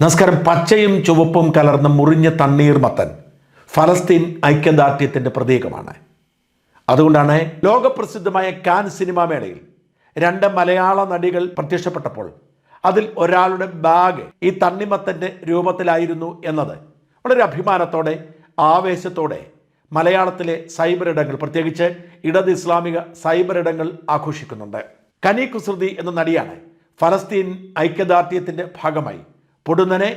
നമസ്കാരം. പച്ചയും ചുവപ്പും കലർന്ന മുറിഞ്ഞ തണ്ണീർ മത്തൻ. ഫലസ്തീൻ ഐക്യദാർഢ്യത്തിന്റെ പ്രതീകമാണ്. അതുകൊണ്ടാണ് ലോകപ്രസിദ്ധമായ കാൻ സിനിമാ മേളയിൽ രണ്ട് മലയാള നടികൾ പ്രത്യക്ഷപ്പെട്ടപ്പോൾ അതിൽ ഒരാളുടെ ബാഗ് ഈ തണ്ണിമത്തന്റെ രൂപത്തിലായിരുന്നു എന്നത്. വളരെ അഭിമാനത്തോടെ ആവേശത്തോടെ മലയാളത്തിലെ സൈബർ ഇടങ്ങൾ പ്രത്യേകിച്ച് ഇടത് ഇസ്ലാമിക സൈബർ ഇടങ്ങൾ ആഘോഷിക്കുന്നുണ്ട്. കനി കുസൃതി എന്ന നടിയാണ് ഫലസ്തീൻ ഐക്യദാർഢ്യത്തിന്റെ ഭാഗമായി പൊടുന്നനെ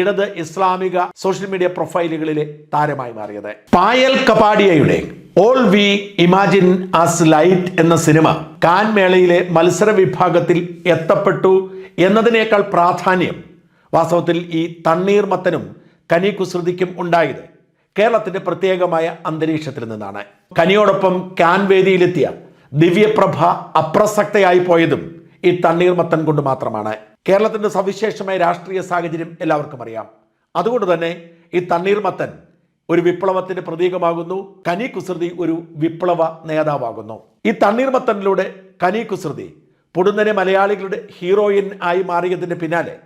ഇടത് ഇസ്ലാമിക സോഷ്യൽ മീഡിയ പ്രൊഫൈലുകളിലെ താരമായി മാറിയത്. പായൽ കപാടിയയുടെ all we imagine as light എന്ന സിനിമ കാൻ മേളയിലെ മത്സര വിഭാഗത്തിൽ എത്തപ്പെട്ടു എന്നതിനേക്കാൾ പ്രാധാന്യം വാസ്തവത്തിൽ ഈ തണ്ണീർമത്തനും കനി കുസൃതിക്കും ഉണ്ടായത് കേരളത്തിന്റെ പ്രത്യേകമായ അന്തരീക്ഷത്തിൽ നിന്നാണ്. കനിയോടൊപ്പം കാൻ വേദിയിലെത്തിയ ദിവ്യപ്രഭ അപ്രസക്തയായി പോയതും ഈ തണ്ണീർമത്തൻ കൊണ്ട് മാത്രമാണ്. കേരളത്തിന്റെ സവിശേഷമായ രാഷ്ട്രീയ സാഹചര്യം എല്ലാവർക്കും അറിയാം. അതുകൊണ്ട് തന്നെ ഈ തണ്ണീർമത്തൻ ഒരു വിപ്ലവത്തിന്റെ പ്രതീകമാകുന്നു. കനി കുസൃതി ഒരു വിപ്ലവ നേതാവാകുന്നു. ഈ തണ്ണീർമത്തനിലൂടെ കനി കുസൃതി പൊടുന്നനെ മലയാളികളുടെ ഹീറോയിൻ ആയി മാറിയതിന്റെ പിന്നാലെ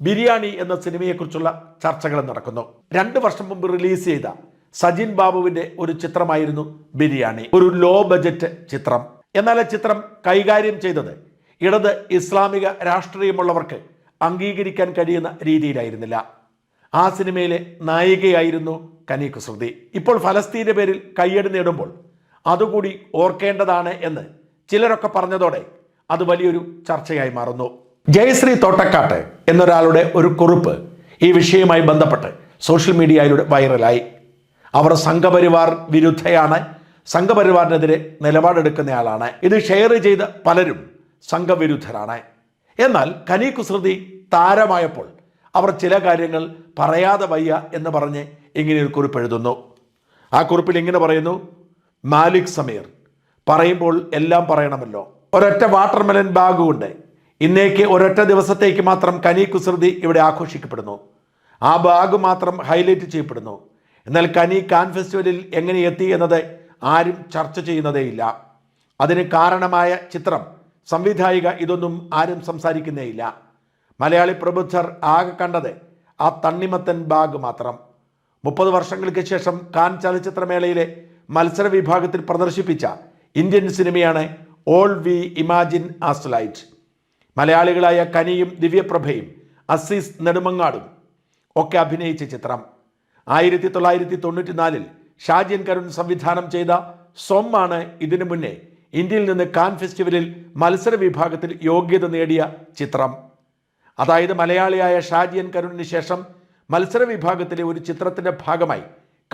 ബിരിയാണി എന്ന സിനിമയെക്കുറിച്ചുള്ള ചർച്ചകൾ നടക്കുന്നു. രണ്ട് വർഷം മുമ്പ് റിലീസ് ചെയ്ത സജിൻ ബാബുവിന്റെ ഒരു ചിത്രമായിരുന്നു ബിരിയാണി. ഒരു ലോ ബജറ്റ് ചിത്രം. എന്നാൽ ആ ചിത്രം കൈകാര്യം ചെയ്തത് ഇടത് ഇസ്ലാമിക രാഷ്ട്രീയമുള്ളവർക്ക് അംഗീകരിക്കാൻ കഴിയുന്ന രീതിയിലായിരുന്നില്ല. ആ സിനിമയിലെ നായികയായിരുന്നു കനി കുസൃതി ഇപ്പോൾ ഫലസ്തീന്റെ പേരിൽ കയ്യടി നേടുമ്പോൾ അതുകൂടി ഓർക്കേണ്ടതാണ് എന്ന് ചിലരൊക്കെ പറഞ്ഞതോടെ അത് വലിയൊരു ചർച്ചയായി മാറുന്നു. ജയശ്രീ തോട്ടക്കാട്ട് എന്നൊരാളുടെ ഒരു കുറിപ്പ് ഈ വിഷയവുമായി ബന്ധപ്പെട്ട് സോഷ്യൽ മീഡിയയിലൂടെ വൈറലായി. അവർ സംഘപരിവാർ വിരുദ്ധയാണ്. സംഘപരിവാറിനെതിരെ നിലപാടെടുക്കുന്നയാളാണ് ഇത് ഷെയർ ചെയ്ത പലരും സംഘവിരുദ്ധരാണ്. എന്നാൽ കനി കുസൃതി താരമായപ്പോൾ അവർ ചില കാര്യങ്ങൾ പറയാതെ വയ്യ എന്ന് പറഞ്ഞ് ഇങ്ങനെ ഒരു കുറിപ്പ് എഴുതുന്നു. ആ കുറിപ്പിൽ ഇങ്ങനെ പറയുന്നു മാലിക് സമീർ പറയുമ്പോൾ എല്ലാം പറയണമല്ലോ. ഒരൊറ്റ വാട്ടർമെലൻ ബാഗ് കൊണ്ട് ഇന്നേക്ക് ഒരൊറ്റ ദിവസത്തേക്ക് മാത്രം കനി കുസൃതി ഇവിടെ ആഘോഷിക്കപ്പെടുന്നു. ആ ബാഗ് മാത്രം ഹൈലൈറ്റ് ചെയ്യപ്പെടുന്നു. എന്നാൽ കനി കാൻ ഫെസ്റ്റിവലിൽ എങ്ങനെ എത്തി എന്നത് ആരും ചർച്ച ചെയ്യുന്നതേയില്ല. അതിന് കാരണമായ ചിത്രം സംവിധായിക ഇതൊന്നും ആരും സംസാരിക്കുന്നേ ഇല്ല. മലയാളി പ്രബുദ്ധർ ആകെ കണ്ടത് ആ തണ്ണിമത്തൻ ബാഗ് മാത്രം. മുപ്പത് വർഷങ്ങൾക്ക് ശേഷം കാൻ ചലച്ചിത്രമേളയിലെ മത്സര വിഭാഗത്തിൽ പ്രദർശിപ്പിച്ച ഇന്ത്യൻ സിനിമയാണ് all we imagine as light മലയാളികളായ കനിയും ദിവ്യപ്രഭയും അസീസ് നെടുമങ്ങാടും ഒക്കെ അഭിനയിച്ച ചിത്രം. ആയിരത്തി തൊള്ളായിരത്തി തൊണ്ണൂറ്റിനാലിൽ ഷാജിയൻ കരുൺ സംവിധാനം ചെയ്ത സൊമ്മാണ് ഇതിനു മുന്നേ ഇന്ത്യയിൽ നിന്ന് കാൻ ഫെസ്റ്റിവലിൽ മത്സര വിഭാഗത്തിൽ യോഗ്യത നേടിയ ചിത്രം. അതായത് മലയാളിയായ ഷാജിയൻ കരുണിന് ശേഷം മത്സര വിഭാഗത്തിലെ ഒരു ചിത്രത്തിന്റെ ഭാഗമായി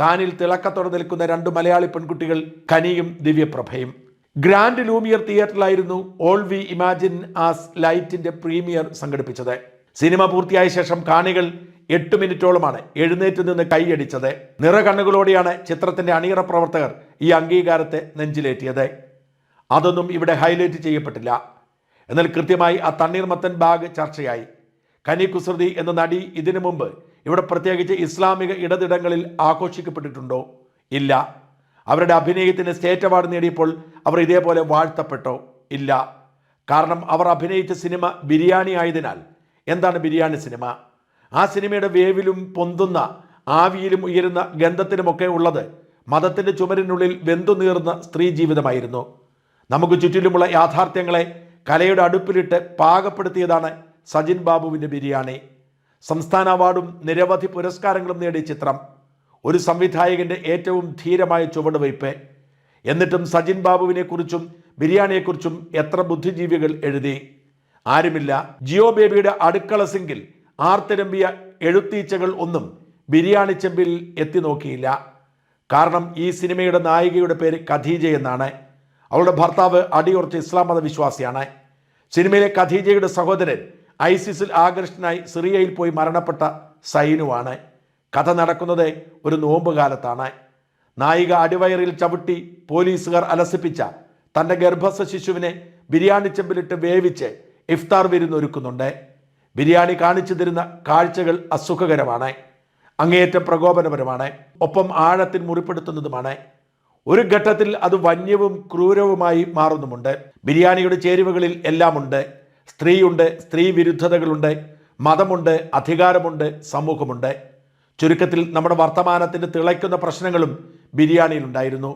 കാനിൽ തിളക്കത്തോടെ നിൽക്കുന്ന രണ്ട് മലയാളി പെൺകുട്ടികൾ കനിയും ദിവ്യപ്രഭയും. ഗ്രാൻഡ് ലൂമിയർ തിയേറ്ററിലായിരുന്നു ഓൾ വി ഇമാജിൻ ആസ് ലൈറ്റിന്റെ പ്രീമിയർ സംഘടിപ്പിച്ചത്. സിനിമ പൂർത്തിയായ ശേഷം കാണികൾ എട്ട് മിനിറ്റോളമാണ് എഴുന്നേറ്റ് നിന്ന് കൈയടിച്ചത്. നിറകണ്ണുകളോടെയാണ് ചിത്രത്തിന്റെ അണിയറ പ്രവർത്തകർ ഈ അംഗീകാരത്തെ നെഞ്ചിലേറ്റിയത്. അതൊന്നും ഇവിടെ ഹൈലൈറ്റ് ചെയ്യപ്പെട്ടില്ല. എന്നാൽ കൃത്യമായി ആ തണ്ണീർമത്തൻ ബാഗ് ചർച്ചയായി. കനി കുസൃതി എന്ന നടി ഇതിനു മുമ്പ് ഇവിടെ പ്രത്യേകിച്ച് ഇസ്ലാമിക ഇടതിടങ്ങളിൽ ആഘോഷിക്കപ്പെട്ടിട്ടുണ്ടോ? ഇല്ല. അവരുടെ അഭിനയത്തിന് സ്റ്റേറ്റ് അവാർഡ് നേടിയപ്പോൾ അവർ ഇതേപോലെ വാഴ്ത്തപ്പെട്ടോ? ഇല്ല. കാരണം അവർ അഭിനയിച്ച സിനിമ ബിരിയാണി ആയതിനാൽ. എന്താണ് ബിരിയാണി സിനിമ? ആ സിനിമയുടെ വേവിലും പൊന്തുന്ന ആവിയിലും ഉയരുന്ന ഗന്ധത്തിനുമൊക്കെ ഉള്ളത് മതത്തിന്റെ ചുമരിനുള്ളിൽ വെന്തു നീർന്ന സ്ത്രീ ജീവിതമായിരുന്നു. നമുക്ക് ചുറ്റിലുമുള്ള യാഥാർത്ഥ്യങ്ങളെ കലയുടെ അടുപ്പിലിട്ട് പാകപ്പെടുത്തിയതാണ് സജിൻ ബാബുവിന്റെ ബിരിയാണി. സംസ്ഥാന അവാർഡും നിരവധി പുരസ്കാരങ്ങളും നേടിയ ചിത്രം. ഒരു സംവിധായകന്റെ ഏറ്റവും ധീരമായ ചുവടുവയ്പ് എന്നിട്ടും സജിൻ ബാബുവിനെക്കുറിച്ചും ബിരിയാണിയെക്കുറിച്ചും എത്ര ബുദ്ധിജീവികൾ എഴുതി. ആരുമില്ല. ജിയോ ബേബിയുടെ അടുക്കള സിങ്കിൽ ആർത്തിരമ്പിയ എഴുത്തീച്ചകൾ ഒന്നും ബിരിയാണി ചെമ്പിൽ എത്തി നോക്കിയില്ല. കാരണം ഈ സിനിമയുടെ നായികയുടെ പേര് ഖദീജ എന്നാണ്. അവളുടെ ഭർത്താവ് അടിയുറച്ച ഇസ്ലാം മത വിശ്വാസിയാണ് സിനിമയിലെ ഖദീജയുടെ സഹോദരൻ ഐസിസിൽ ആകർഷ്ടനായി സിറിയയിൽ പോയി മരണപ്പെട്ട സൈനുവാണ്. കഥ നടക്കുന്നത് ഒരു നോമ്പ് കാലത്താണ് നായിക അടിവയറിൽ ചവിട്ടി പോലീസുകാർ അലസിപ്പിച്ച തന്റെ ഗർഭസ്ഥ ശിശുവിനെ ബിരിയാണി ചെമ്പിലിട്ട് വേവിച്ച് ഇഫ്താർ വിരുന്നൊരുക്കുന്നുണ്ട് ബിരിയാണി കാണിച്ചു തരുന്ന കാഴ്ചകൾ അസുഖകരമാണ്. അങ്ങേയറ്റം പ്രകോപനപരമാണ്. ഒപ്പം ആഴത്തിൽ മുറിപ്പെടുത്തുന്നതുമാണ്. ഒരു ഘട്ടത്തിൽ അത് വന്യവും ക്രൂരവുമായി മാറുന്നുമുണ്ട്. ബിരിയാണിയുടെ ചേരുവകളിൽ എല്ലാമുണ്ട്. സ്ത്രീയുണ്ട് സ്ത്രീ വിരുദ്ധതകളുണ്ട് മതമുണ്ട് അധികാരമുണ്ട് സമൂഹമുണ്ട്. ചുരുക്കത്തിൽ നമ്മുടെ വർത്തമാനത്തിന്റെ തിളയ്ക്കുന്ന പ്രശ്നങ്ങളും ബിരിയാണിയിലുണ്ടായിരുന്നു.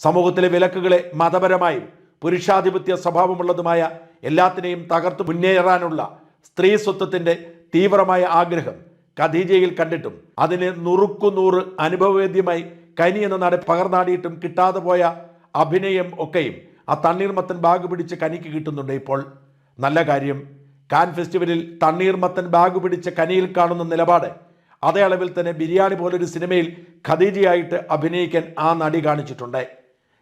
സമൂഹത്തിലെ വിലക്കുകളെ മതപരമായും പുരുഷാധിപത്യ സ്വഭാവമുള്ളതുമായ എല്ലാത്തിനെയും തകർത്ത് മുന്നേറാനുള്ള സ്ത്രീ സ്വത്വത്തിന്റെ തീവ്രമായ ആഗ്രഹം ഖദീജയിൽ കണ്ടിട്ടും അതിന് നുറുക്കുനൂറ് അനുഭവവേദ്യമായി കനി എന്ന നാട് പകർന്നാടിയിട്ടും കിട്ടാതെ പോയ അഭിനയം ഒക്കെയും ആ തണ്ണീർമത്തൻ ബാഗ് പിടിച്ച് കനിക്ക് കിട്ടുന്നുണ്ട് ഇപ്പോൾ. നല്ല കാര്യം കാൻ ഫെസ്റ്റിവലിൽ തണ്ണീർമത്തൻ ബാഗ് പിടിച്ച കനിയിൽ കാണുന്ന നിലപാട് അതേ അളവിൽ തന്നെ ബിരിയാണി പോലൊരു സിനിമയിൽ ഖദീജയായിട്ട് അഭിനയിക്കാൻ ആ നടി കാണിച്ചിട്ടുണ്ട്.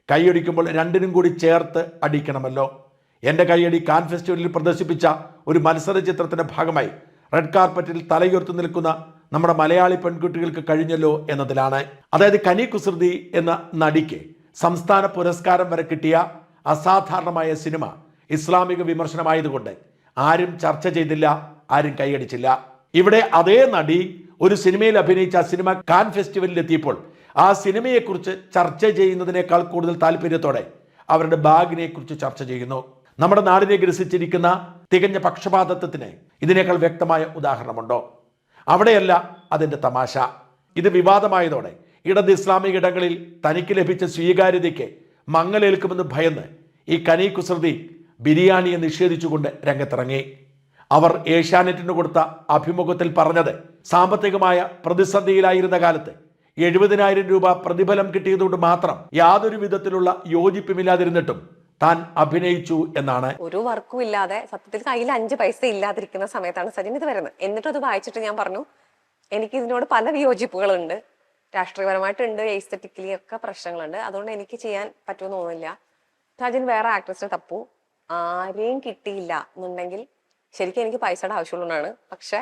കൈയടിക്കുമ്പോൾ രണ്ടിനും കൂടി ചേർത്ത് അടിക്കണമല്ലോ. എന്റെ കൈയടി കാൻ ഫെസ്റ്റിവലിൽ പ്രദർശിപ്പിച്ച ഒരു മത്സര ചിത്രത്തിന്റെ ഭാഗമായി റെഡ് കാർപ്പറ്റിൽ തലയുയർത്തി നിൽക്കുന്ന നമ്മുടെ മലയാളി പെൺകുട്ടികൾക്ക് കഴിഞ്ഞല്ലോ എന്നതിലാണ്. അതായത് കനി കുസൃതി എന്ന നടിക്ക് സംസ്ഥാന പുരസ്കാരം വരെ കിട്ടിയ അസാധാരണമായ സിനിമ ഇസ്ലാമിക വിമർശനമായതുകൊണ്ട് ആരും ചർച്ച ചെയ്തില്ല ആരും കൈയടിച്ചില്ല. ഇവിടെ അതേ നടി ഒരു സിനിമയിൽ അഭിനയിച്ച ആ സിനിമ കാൻ ഫെസ്റ്റിവലിൽ എത്തിയപ്പോൾ ആ സിനിമയെക്കുറിച്ച് ചർച്ച ചെയ്യുന്നതിനേക്കാൾ കൂടുതൽ താല്പര്യത്തോടെ അവരുടെ ബാഗിനെ കുറിച്ച് ചർച്ച ചെയ്യുന്നു. നമ്മുടെ നാടിനെ ഗ്രസിച്ചിരിക്കുന്ന തികഞ്ഞ പക്ഷപാതത്വത്തിന് ഇതിനേക്കാൾ വ്യക്തമായ ഉദാഹരണമുണ്ടോ? അവിടെയല്ല അതിന്റെ തമാശ. ഇത് വിവാദമായതോടെ ഇടത് ഇസ്ലാമിക ഇടങ്ങളിൽ തനിക്ക് ലഭിച്ച സ്വീകാര്യതയ്ക്ക് മങ്ങലേൽക്കുമെന്ന് ഭയന്ന് ഈ കനി കുസൃതി ബിരിയാണിയെ നിഷേധിച്ചുകൊണ്ട് രംഗത്തിറങ്ങി. അവർ ഏഷ്യാനെറ്റിന് കൊടുത്ത അഭിമുഖത്തിൽ പറഞ്ഞത് സാമ്പത്തികമായ പ്രതിസന്ധിയിലായിരുന്ന കാലത്ത് എഴുപതിനായിരം രൂപ പ്രതിഫലം കിട്ടിയതുകൊണ്ട് മാത്രം യാതൊരു വിധത്തിലുള്ള യോജിപ്പുമില്ലാതിരുന്നിട്ടും താൻ അഭിനയിച്ചു എന്നാണ് ഒരു വർക്കും ഇല്ലാതെ സത്യത്തിൽ കയ്യിൽ അഞ്ച് പൈസ ഇല്ലാതിരിക്കുന്ന സമയത്താണ് സജിൻ ഇത് വരുന്നത്. എന്നിട്ട് അത് വായിച്ചിട്ട് ഞാൻ പറഞ്ഞു എനിക്ക് ഇതിനോട് പല വിയോജിപ്പുകളുണ്ട്. രാഷ്ട്രീയപരമായിട്ടുണ്ട് എയ്സ്തറ്റിക്കലി ഒക്കെ പ്രശ്നങ്ങളുണ്ട്. അതുകൊണ്ട് എനിക്ക് ചെയ്യാൻ പറ്റുമെന്ന് തോന്നുന്നില്ല. സജിൻ വേറെ ആക്ട്രസിനെ തപ്പു. ആരെയും കിട്ടിയില്ല എന്നുണ്ടെങ്കിൽ ശരിക്കും എനിക്ക് പൈസയുടെ ആവശ്യമുള്ളതാണ് പക്ഷെ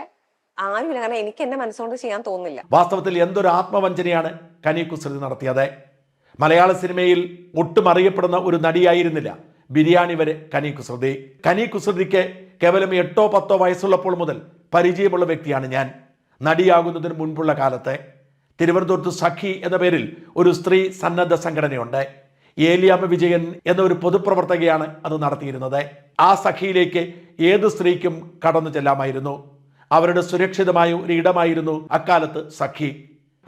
ആരുമില്ല. കാരണം എനിക്ക് എന്റെ മനസ്സുകൊണ്ട് ചെയ്യാൻ തോന്നുന്നില്ല. വാസ്തവത്തിൽ എന്തൊരു ആത്മവഞ്ചനയാണ് കനി കുസൃതി നടത്തിയത്. മലയാള സിനിമയിൽ ഒട്ടും അറിയപ്പെടുന്ന ഒരു നടിയായിരുന്നില്ല. ബിരിയാണി വരെ കനി കുസൃതി. കനി കുസൃതിക്ക് കേവലം എട്ടോ പത്തോ വയസ്സുള്ളപ്പോൾ മുതൽ പരിചയമുള്ള വ്യക്തിയാണ് ഞാൻ. നടിയാകുന്നതിന് മുൻപുള്ള കാലത്തെ തിരുവനന്തപുരത്ത് സഖി എന്ന പേരിൽ ഒരു സ്ത്രീ സന്നദ്ധ സംഘടനയുണ്ട്. ഏലിയാമ്മ വിജയൻ എന്ന ഒരു പൊതുപ്രവർത്തകയാണ് അത് നടത്തിയിരുന്നത്. ആ സഖിയിലേക്ക് ഏത് സ്ത്രീക്കും കടന്നു ചെല്ലാമായിരുന്നു. അവരുടെ സുരക്ഷിതമായ ഒരു ഇടമായിരുന്നു അക്കാലത്ത് സഖി.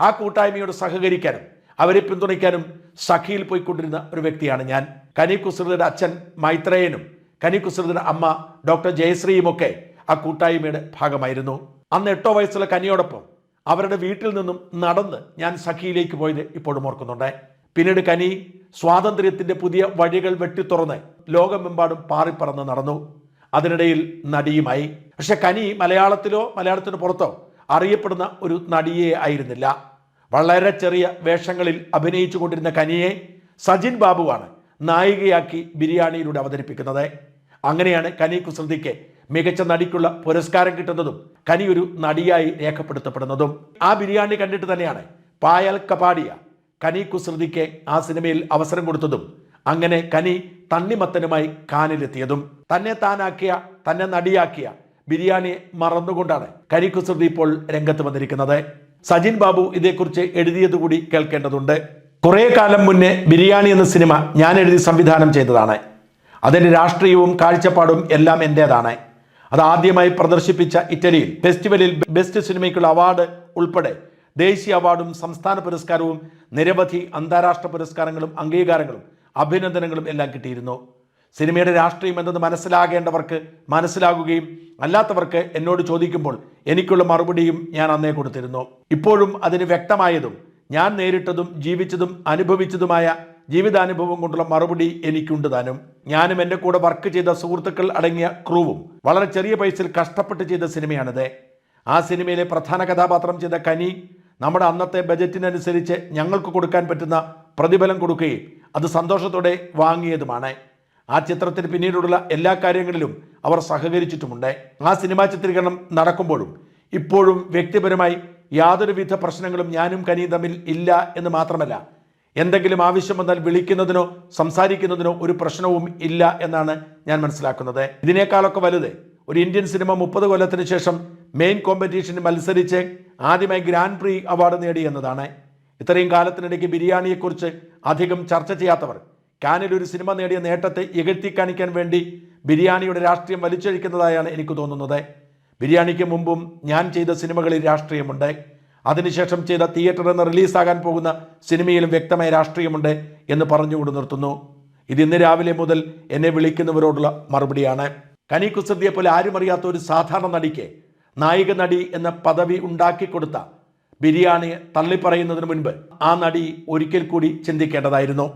ആ കൂട്ടായ്മയോട് സഹകരിക്കാനും അവരെ പിന്തുണയ്ക്കാനും സഖിയിൽ പോയിക്കൊണ്ടിരുന്ന ഒരു വ്യക്തിയാണ് ഞാൻ. കനി കുസൃതയുടെ അച്ഛൻ മൈത്രേയനും കനി കുസൃതയുടെ അമ്മ ഡോക്ടർ ജയശ്രീയും ഒക്കെ ആ കൂട്ടായ്മയുടെ ഭാഗമായിരുന്നു. അന്ന് എട്ടോ വയസ്സുള്ള കനിയോടൊപ്പം അവരുടെ വീട്ടിൽ നിന്നും നടന്ന് ഞാൻ സഖിയിലേക്ക് പോയത് ഇപ്പോഴും ഓർക്കുന്നുണ്ട്. പിന്നീട് കനി സ്വാതന്ത്ര്യത്തിന്റെ പുതിയ വഴികൾ വെട്ടിത്തുറന്ന് ലോകമെമ്പാടും പാറിപ്പറന്ന് നടന്നു. അതിനിടയിൽ നടിയുമായി. പക്ഷെ കനി മലയാളത്തിലോ മലയാളത്തിന് പുറത്തോ അറിയപ്പെടുന്ന ഒരു നടിയെ ആയിരുന്നില്ല. വളരെ ചെറിയ വേഷങ്ങളിൽ അഭിനയിച്ചു കൊണ്ടിരുന്ന കനിയെ സജിൻ ബാബുവാണ് നായികയാക്കി ബിരിയാണിയിലൂടെ അവതരിപ്പിക്കുന്നത്. അങ്ങനെയാണ് കനി കുസൃതിക്ക് മികച്ച നടിക്കുള്ള പുരസ്കാരം കിട്ടുന്നതും കനി ഒരു നടിയായി രേഖപ്പെടുത്തപ്പെടുന്നതും. ആ ബിരിയാണി കണ്ടിട്ട് തന്നെയാണ് പായൽ കപാടിയ കനി കുസൃതിക്ക് ആ സിനിമയിൽ അവസരം കൊടുത്തതും അങ്ങനെ കനി തണ്ണിമത്തനുമായി കാനിലെത്തിയതും. തന്നെ താനാക്കിയ തന്നെ നടിയാക്കിയ ബിരിയാണി മറന്നുകൊണ്ടാണ് കനി കുസൃതി ഇപ്പോൾ രംഗത്ത് വന്നിരിക്കുന്നത്. സജിൻ ബാബു ഇതേക്കുറിച്ച് എഴുതിയത് കൂടി കേൾക്കേണ്ടതുണ്ട്. കുറേ കാലം മുന്നേ ബിരിയാണി എന്ന സിനിമ ഞാൻ എഴുതി സംവിധാനം ചെയ്തതാണ്. അതിന്റെ രാഷ്ട്രീയവും കാഴ്ചപ്പാടും എല്ലാം എന്റേതാണ് അത് ആദ്യമായി പ്രദർശിപ്പിച്ച ഇറ്റലിയിൽ ഫെസ്റ്റിവലിൽ ബെസ്റ്റ് സിനിമയ്ക്കുള്ള അവാർഡ് ഉൾപ്പെടെ ദേശീയ അവാർഡും സംസ്ഥാന പുരസ്കാരവും നിരവധി അന്താരാഷ്ട്ര പുരസ്കാരങ്ങളും അംഗീകാരങ്ങളും അഭിനന്ദനങ്ങളും എല്ലാം കിട്ടിയിരുന്നു. സിനിമയുടെ രാഷ്ട്രീയം എന്തെന്ന് മനസ്സിലാകേണ്ടവർക്ക് മനസ്സിലാകുകയും അല്ലാത്തവർക്ക് എന്നോട് ചോദിക്കുമ്പോൾ എനിക്കുള്ള മറുപടിയും ഞാൻ അന്നേ കൊടുത്തിരുന്നു. ഇപ്പോഴും അതിന് വ്യക്തമായതും ഞാൻ നേരിട്ടതും ജീവിച്ചതും അനുഭവിച്ചതുമായ ജീവിതാനുഭവം കൊണ്ടുള്ള മറുപടി എനിക്കുണ്ട് താനും. ഞാനും എന്റെ കൂടെ വർക്ക് ചെയ്ത സുഹൃത്തുക്കൾ അടങ്ങിയ ക്രൂവും വളരെ ചെറിയ പൈസയിൽ കഷ്ടപ്പെട്ട് ചെയ്ത സിനിമയാണിത്. ആ സിനിമയിലെ പ്രധാന കഥാപാത്രം ചെയ്ത കനി നമ്മുടെ അന്നത്തെ ബജറ്റിനനുസരിച്ച് ഞങ്ങൾക്ക് കൊടുക്കാൻ പറ്റുന്ന പ്രതിഫലം കൊടുക്കുകയും അത് സന്തോഷത്തോടെ വാങ്ങിയതുമാണ്. ആ ചിത്രത്തിന് പിന്നീടുള്ള എല്ലാ കാര്യങ്ങളിലും അവർ സഹകരിച്ചിട്ടുമുണ്ട്. ആ സിനിമാ ചിത്രീകരണം നടക്കുമ്പോഴും ഇപ്പോഴും വ്യക്തിപരമായി യാതൊരുവിധ പ്രശ്നങ്ങളും ഞാനും കനിയും തമ്മിൽ ഇല്ല എന്ന് മാത്രമല്ല എന്തെങ്കിലും ആവശ്യം വന്നാൽ വിളിക്കുന്നതിനോ സംസാരിക്കുന്നതിനോ ഒരു പ്രശ്നവും ഇല്ല എന്നാണ് ഞാൻ മനസ്സിലാക്കുന്നത്. ഇതിനേക്കാളൊക്കെ വലുത് ഒരു ഇന്ത്യൻ സിനിമ മുപ്പത് കൊല്ലത്തിന് ശേഷം മെയിൻ കോമ്പറ്റീഷന് മത്സരിച്ച് ആദ്യമായി ഗ്രാൻഡ് പ്രീ അവാർഡ് നേടി എന്നതാണ്. ഇത്രയും കാലത്തിനിടയ്ക്ക് ബിരിയാണിയെക്കുറിച്ച് അധികം ചർച്ച ചെയ്യാത്തവർ കാനിൽ ഒരു സിനിമ നേടിയ നേട്ടത്തെ ഇകഴ്ത്തി കാണിക്കാൻ വേണ്ടി ബിരിയാണിയുടെ രാഷ്ട്രീയം വലിച്ചഴിക്കുന്നതായാണ് എനിക്ക് തോന്നുന്നത്. ബിരിയാണിക്ക് മുമ്പും ഞാൻ ചെയ്ത സിനിമകളിൽ രാഷ്ട്രീയമുണ്ട്. അതിനുശേഷം ചെയ്ത തിയേറ്ററിൽ നിന്ന് റിലീസാകാൻ പോകുന്ന സിനിമയിലും വ്യക്തമായ രാഷ്ട്രീയമുണ്ട് എന്ന് പറഞ്ഞുകൊണ്ട് നിർത്തുന്നു. ഇത് ഇന്ന് രാവിലെ മുതൽ എന്നെ വിളിക്കുന്നവരോടുള്ള മറുപടിയാണ്. കനി കുസൃതിയെ പോലെ ആരും അറിയാത്ത ഒരു സാധാരണ നടിക്ക് നായിക നടി എന്ന പദവി ഉണ്ടാക്കിക്കൊടുത്ത ബിരിയാണി തള്ളിപ്പറയുന്നതിന് മുൻപ് ആ നടി ഒരിക്കൽ കൂടി ചിന്തിക്കേണ്ടതായിരുന്നു.